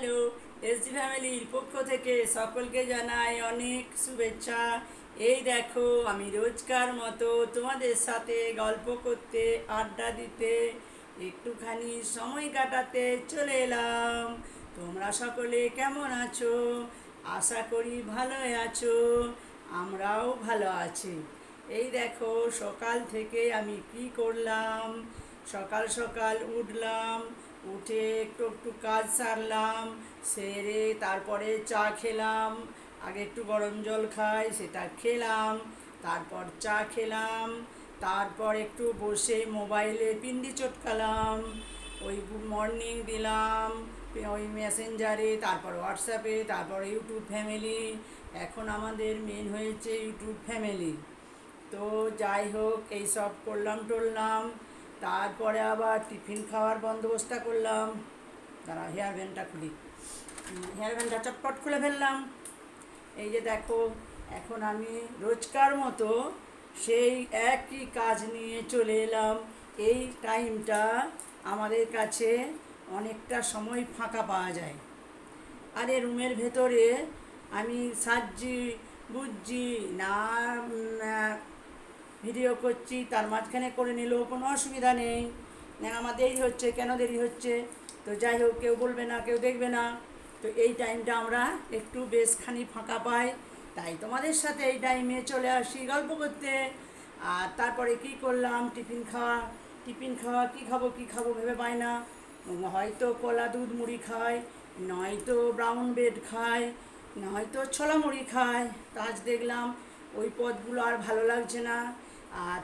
Hello SD ফ্যামিলির পক্ষ থেকে সকলকে জানাই অনেক শুভেচ্ছা। এই দেখো, আমি রোজকার মতো তোমাদের সাথে গল্প করতে, আড্ডা দিতে, একটুখানি সময় কাটাতে চলে এলাম। তোমরা সকলে কেমন আছো? আশা করি ভালোই আছো, আমরাও ভালো আছি। এই দেখো, সকাল থেকে আমি কি করলাম? সকাল সকাল উঠলাম উঠে একটু একটু কাজ সারলাম, সেরে তারপরে চা খেলাম, আগে একটু গরম জল খাই, সেটা খেলাম, তারপর চা খেলাম, তারপর একটু বসে মোবাইলে পিন্ডি চটকালাম, ওই মর্নিং দিলাম ওই মেসেঞ্জারে, তারপর হোয়াটসঅ্যাপে, তারপর ইউটিউব ফ্যামিলি, এখন আমাদের মেন হয়েছে ইউটিউব ফ্যামিলি। তো যাই হোক, এই সব করলাম, টরলাম তারপরে আবার টিফিন খাওয়ার বন্দোবস্ত করলাম। তারা হেয়ার ব্যান্ডটা খুলি। হেয়ার ব্যান্ডটা চটপট খুলে ফেললাম। এই যে দেখো, এখন আমি রোজকার মতো সেই একই কাজ নিয়ে চলে এলাম। এই টাইমটা আমাদের কাছে অনেকটা সময় ফাঁকা পাওয়া যায়। আরে রুমের ভেতরে আমি সাজছি বুঝছি না ভিডিও করছি, তার মাঝখানে করে নিলেও কোনো অসুবিধা নেই। আমার দেরি হচ্ছে, কেন দেরি হচ্ছে? তো যাই হোক, কেউ বলবে না, কেউ দেখবে না। তো এই টাইমটা আমরা একটু বেশখানি ফাঁকা পাই। তাই তোমাদের সাথে এই টাইমে চলে আসি গল্প করতে। আর তারপরে কি করলাম? টিফিন খাওয়া। টিফিন খাওয়া, কি খাব কি খাব ভেবে পাই না। হয়তো কলা দুধ মুড়ি খায় নয়তো ব্রাউন ব্রেড খায় নয়তো ছোলা মুড়ি খায় তা আজ দেখলাম ওই পদগুলো আর ভালো লাগছে না।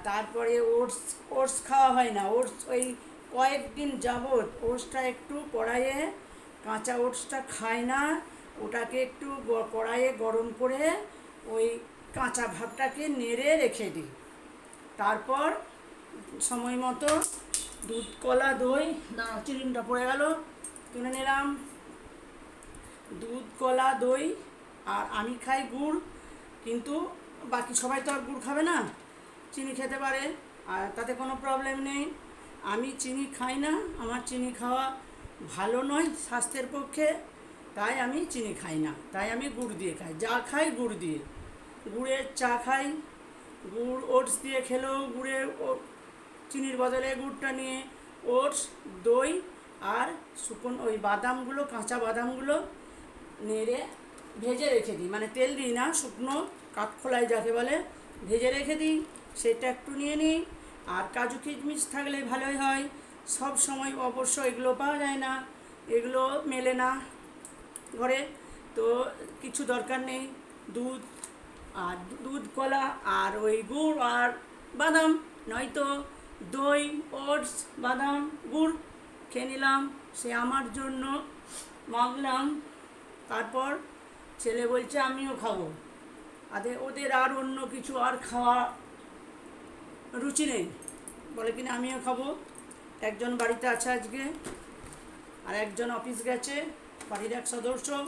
তারপরে ওটস ওটস খাওয়া হয় না। ওটস ওই কয়েকদিন যাবৎ ওটসটা একটু কড়াইয়ে, কাঁচা ওটসটা খায় না। ওটাকে একটু কড়াইয়ে গরম করে ওই কাঁচা ভাবটাকে নেড়ে রেখে দিই। তারপর সময় মতো দুধ, কলা, দই দাঁড়া চিরিনটা পড়ে গেল, তুলে নিলাম। দুধ, কলা, দই, আর আমি খাই গুড়, কিন্তু বাকি সবাই তো আর গুড় খাবে না। চিনি খেতে পারে, আর তাতে কোনো প্রবলেম নেই। আমি চিনি খাই না, আমার চিনি খাওয়া ভালো নয় স্বাস্থ্যের পক্ষে, তাই আমি চিনি খাই না। তাই আমি গুড় দিয়ে খাই, যা খাই গুড় দিয়ে। গুড়ের চা খাই, গুড় ওটস দিয়ে খেলেও গুড়ের চিনির বদলে গুড়টা নিয়ে ওটস, দই আর শুকনো ওই বাদামগুলো, কাঁচা বাদামগুলো নেড়ে ভেজে রেখে দিই। মানে তেল দিই না, শুকনো কাঠখোলাই যাকে বলে, ভেজে রেখে দিই। সেটা একটু নিয়ে নিই। আর কাজু কিশমিশ থাকলে ভালোই হয়। সব সময় অবশ্য এগুলো পাওয়া যায় না। এগুলো মেলে না ঘরে। তো কিছু দরকার নেই। দুধ, আর দুধ, কলা, আর ওই গুড়, আর বাদাম। নয়তো দই, ওটস, বাদাম, গুড় খেয়ে নিলাম। সে আমার জন্য মাগলাম। তারপর ছেলে বলছে, আমিও খাব। আদে ওদের আর অন্য কিছু আর খাওয়া রুচি নেই। বলে কিনা, আমিও খাব। একজন বাড়িতে আছে আজকে, আর একজন অফিস গেছে, বাড়ির এক সদস্য।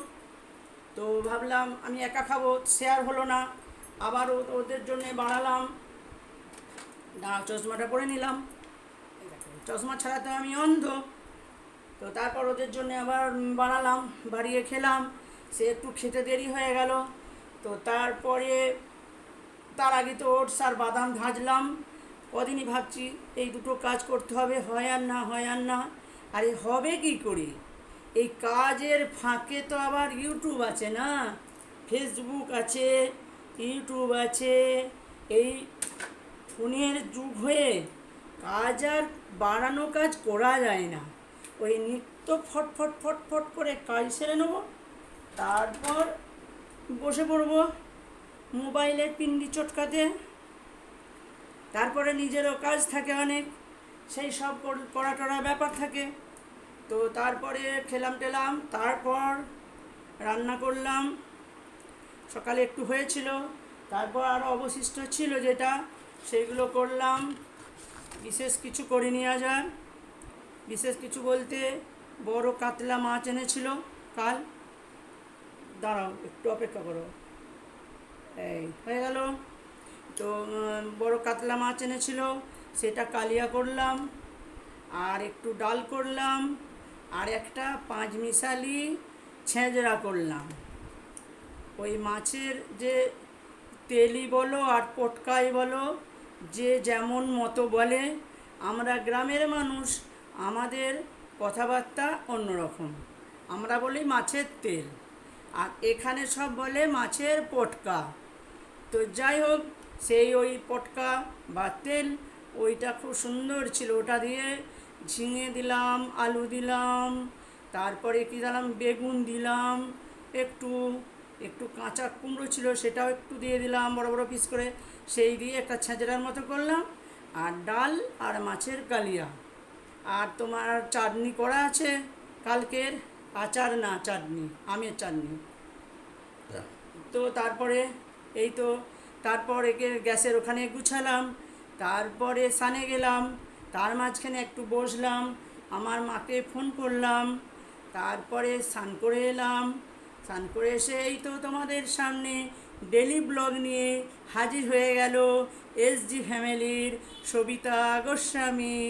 তো ভাবলাম, আমি একা খাব শেয়ার হলো না। আবার ওদের জন্য বাড়ালাম। দাঁড়া চশমাটা পরে নিলাম। চশমা ছাড়া তো আমি অন্ধ। তো তারপর ওদের জন্য আবার বাড়ালাম, বাড়িয়ে খেলাম। সে একটু খেতে দেরি হয়ে গেল। তো তারপরে, তার আগে তো ওটস আর বাদাম ভাজলাম। কদিনই ভাবছি এই দুটো কাজ করতে হবে, হয় আর না, হয় আর না। আরে হবে কি করে? এই কাজের ফাঁকে তো আবার ইউটিউব আছে না? ফেসবুক আছে ইউটিউব আছে। এই ফোনের যুগ হয়ে কাজ আর বাড়ানো কাজ করা যায় না। ওই নিত্য ফটফট ফটফট করে কাজ সেরে নেব, তারপর বসে পড়ব মোবাইলের পিন্ডি চটকাতে। তারপরে নিজেরও কাজ থাকে অনেক, সেই সব করা টরা ব্যাপার থাকে। তো তারপরে খেলাম টেলাম, তারপর রান্না করলাম। সকালে একটু হয়েছিল, তারপর আরও অবশিষ্ট ছিল যেটা, সেইগুলো করলাম। বিশেষ কিছু করে নিয়ে যান বিশেষ কিছু বলতে বড় কাতলা মাছ এনেছিল, কাল। দাঁড়াও, একটু অপেক্ষা করো। এই, হয়ে গেল। তো বড় কাতলা মাছ এনেছিল, সেটা কালিয়া করলাম, আর একটু ডাল করলাম, আর একটা পাঁচ মিশালি ছেঁচড়া করলাম। ওই মাছের যে তেলি বলো আর পটকাই বলো, যে যেমন মতো বলে, আমরা গ্রামের মানুষ, আমাদের কথাবার্তা অন্যরকম। আমরা বলি মাছের তেল, আর এখানে সব বলে মাছের পটকা। তো যাই হোক সেই ওই পটকা বা তেল ওইটা খুব সুন্দর ছিল। ওটা দিয়ে ঝিঙে দিলাম আলু দিলাম তারপরে কি দিলাম? বেগুন দিলাম একটু একটু কাঁচা কুমড়ো ছিল সেটাও একটু দিয়ে দিলাম বড় বড় পিস করে। সেই দিয়ে একটা ছেঁচড়ার মতো করলাম আর ডাল আর মাছের কালিয়া। আর তোমার চাটনি করা আছে কালকের? আচার না চাটনি আমের চাটনি। তো তারপরে এই তো তারপর একে গ্যাসের ওখানে গুছালাম, তারপরে সানে গেলাম, তার মাঝখানে একটু বসলাম, আমার মাকে ফোন করলাম, তারপরে স্নান করে এলাম, স্নান করে এসে এই তো তোমাদের সামনে ডেলি ব্লগ নিয়ে হাজির হয়ে গেল এস জি ফ্যামিলির সবিতা গোস্বামী।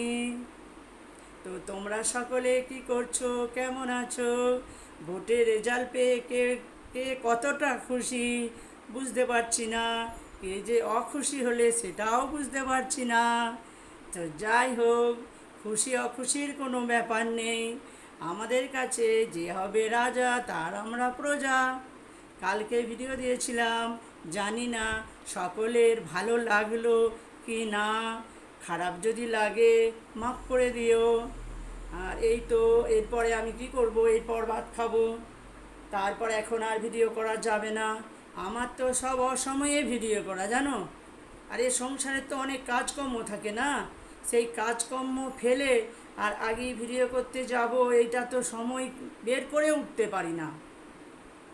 তো তোমরা সকলে কি করছ? কেমন আছো? ভোটের রেজাল্ট পেয়ে কে কে কতটা খুশি? বুঝতে পারছি না। কে যে অখুশি হলে সেটাও বুঝতে পারছি না। তো যাই হোক, খুশি অখুশির কোনো ব্যাপার নেই। আমাদের কাছে যে হবে রাজা, তার আমরা প্রজা। কালকে ভিডিও দিয়েছিলাম, জানি না সকলের ভালো লাগল কি না। খারাপ যদি লাগে, মাফ করে দিও। আর এই তো, এরপরে আমি কি করব? এরপর ভাত খাব। তারপর এখন আর ভিডিও করা যাবে না। আমার তো সব অসময়ে ভিডিও করা, জানো? আর এ সংসারে তো অনেক কাজকর্ম থাকে না? সেই কাজকর্ম ফেলে আর আগেই ভিডিও করতে যাব, এইটা তো সময় বের করে উঠতে পারি না।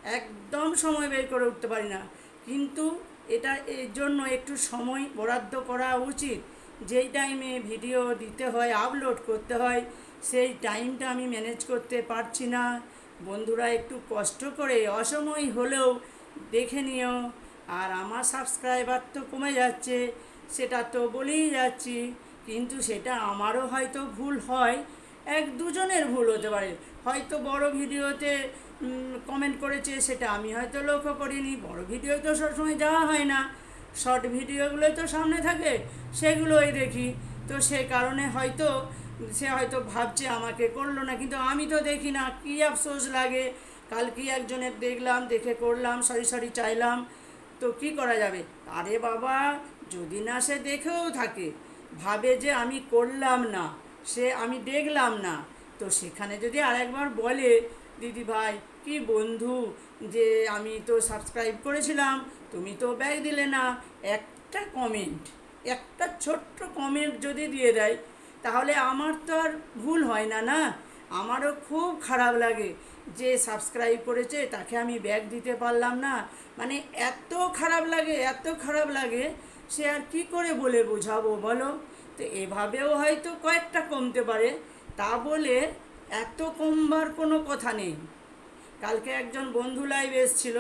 একদম সময় বের করে উঠতে পারি না। কিন্তু এটা এর জন্য একটু সময় বরাদ্দ করা উচিত। যেই টাইমে ভিডিও দিতে হয়, আপলোড করতে হয়, সেই টাইমটা আমি ম্যানেজ করতে পারছি না। বন্ধুরা, একটু কষ্ট করে অসময় হলেও দেখে নিও। আর আমার সাবস্ক্রাইবার তো কমে যাচ্ছে, সেটা তো বলেই যাচ্ছি, কিন্তু সেটা আমারও হয়তো ভুল হয়। এক দুজনের ভুল হতে পারে। হয়তো বড় ভিডিওতে কমেন্ট করেছে, সেটা আমি হয়তো লক্ষ্য করিনি। বড় ভিডিও তো সবসময় যাওয়া হয় না। শর্ট ভিডিওগুলোই তো সামনে থাকে, সেগুলোই দেখি। তো সে কারণে হয়তো, সে হয়তো ভাবছে আমাকে করল না, কিন্তু আমি তো দেখি না, কী আফসোস লাগে। কাল কি একজনের দেখলাম, দেখে করলাম, সরি সরি চাইলাম। তো কি করা যাবে? আরে বাবা, যদি না সে দেখেও থাকে, ভাবে যে আমি করলাম না, সে আমি দেখলাম না। তো সেখানে যদি আরেকবার বলে, দিদি ভাই, কি বন্ধু যে আমি তো সাবস্ক্রাইব করেছিলাম, তুমি তো ব্যাগ দিলে না। একটা কমেন্ট একটা ছোট্ট কমেন্ট যদি দিয়ে দেয়, তাহলে আমার তো আর ভুল হয় না না? আমারও খুব খারাপ লাগে যে সাবস্ক্রাইব করেছে, তাকে আমি ব্যাগ দিতে পারলাম না। মানে এত খারাপ লাগে, এত খারাপ লাগে, সে আর কি করে বলে বোঝাবো বলো? তো এভাবেও হয়তো কয়েকটা কমতে পারে, তা বলে এত কমবার কোনো কথা নেই। কালকে একজন বন্ধু লাইভ এসেছিল,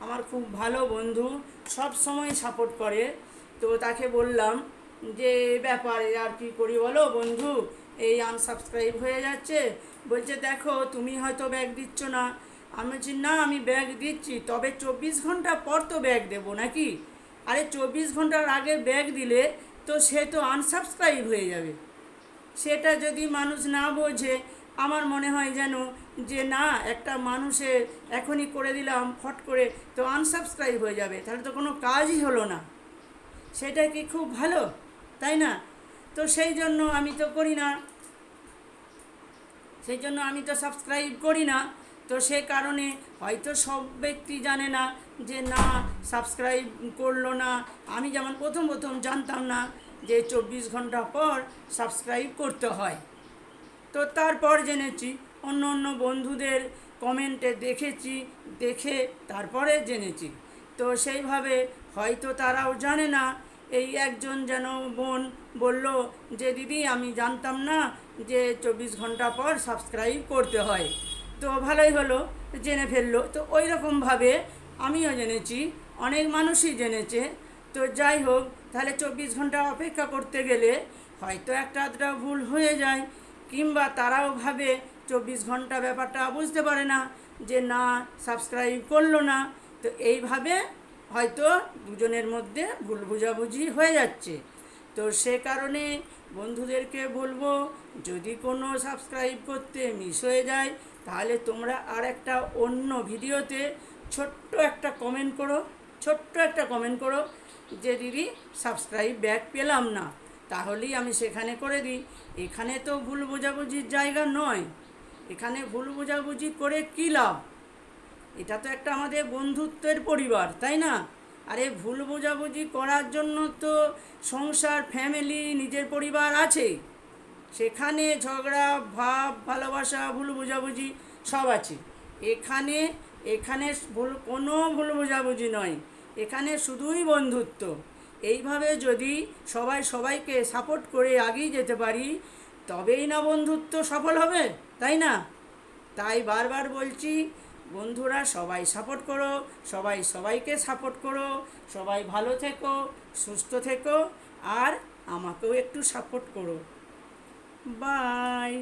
আমার খুব ভালো বন্ধু, সব সময় সাপোর্ট করে। তো তাকে বললাম যে ব্যাপারে আর কি করি বলো বন্ধু? এই আনসাবস্ক্রাইব হয়ে যাচ্ছে। বলছে, দেখো, তুমি হয়তো ব্যাগ দিচ্ছ না। আমি বলছি, না, আমি ব্যাগ দিচ্ছি। তবে চব্বিশ ঘণ্টা পর তো ব্যাগ দেবো নাকি? আরে, চব্বিশ ঘণ্টার আগে ব্যাগ দিলে তো সে তো আনসাবস্ক্রাইব হয়ে যাবে। সেটা যদি মানুষ না বোঝে, আমার মনে হয় যেন যে, না, একটা মানুষের এখনই করে দিলাম, ফট করে তো আনসাবস্ক্রাইব হয়ে যাবে। তাহলে তো কোনো কাজই হলো না। সেটা কি খুব ভালো? তাই না? তো সেই জন্য আমি তো করি না। সেই জন্য আমি তো সাবস্ক্রাইব করি না। তো সে কারণে হয়তো সব ব্যক্তি জানে না যে না সাবস্ক্রাইব করল না। আমি যেমন প্রথম প্রথম জানতাম না যে চব্বিশ ঘণ্টা পর সাবস্ক্রাইব করতে হয়। তো তারপর জেনেছি, অন্য অন্য বন্ধুদের কমেন্টে দেখেছি, দেখে তারপরে জেনেছি। তো সেইভাবে হয়তো তারাও জানে না, এই একজন যেন বোন বলল যে, দিদি, আমি জানতাম না যে চব্বিশ ঘণ্টা পর সাবস্ক্রাইব করতে হয়। তো ভালোই হলো, জেনে ফেলল। তো ওই রকমভাবে আমিও জেনেছি, অনেক মানুষই জেনেছে। তো যাই হোক, তাহলে চব্বিশ ঘণ্টা অপেক্ষা করতে গেলে হয়তো একটা আধটা ভুল হয়ে যায়, কিংবা তারাও ভাবে চব্বিশ ঘণ্টা ব্যাপারটা বুঝতে পারে না, যে না সাবস্ক্রাইব করল না। তো এইভাবে হয়তো দুজনের মধ্যে ভুল বোঝাবুঝি হয়ে যাচ্ছে। তো সে কারণে বন্ধুদেরকে বলব, যদি কোনো সাবস্ক্রাইব করতে মিস হয়ে যায়, তাহলে তোমরা আর একটা অন্য ভিডিওতে ছোট্ট একটা কমেন্ট করো, ছোট্ট একটা কমেন্ট করো যে, দিদি সাবস্ক্রাইব ব্যাক পেলাম না। তাহলেই আমি সেখানে করে দিই। এখানে তো ভুল বোঝাবুঝির জায়গা নয়। এখানে ভুল বোঝাবুঝি করে কী লাভ? এটা তো একটা আমাদের বন্ধুত্বের পরিবার, তাই না? আরে ভুল বোঝাবুঝি করার জন্য তো সংসার ফ্যামিলি নিজের পরিবার আছে। সেখানে ঝগড়া, ভাব, ভালোবাসা, ভুল বোঝাবুঝি সব আছে। এখানে এখানে ভুল, কোনো ভুল বোঝাবুঝি নয়। এখানে শুধুই বন্ধুত্ব। এইভাবে যদি সবাই সবাইকে সাপোর্ট করে এগিয়ে যেতে পারি, তবেই না বন্ধুত্ব সফল হবে, তাই না? তাই বারবার বলছি বন্ধুরা সবাই সাপোর্ট করো, সবাই সবাইকে সাপোর্ট করো, সবাই ভালো থেকো, সুস্থ থেকো, আর আমাকেও একটু সাপোর্ট করো। বাই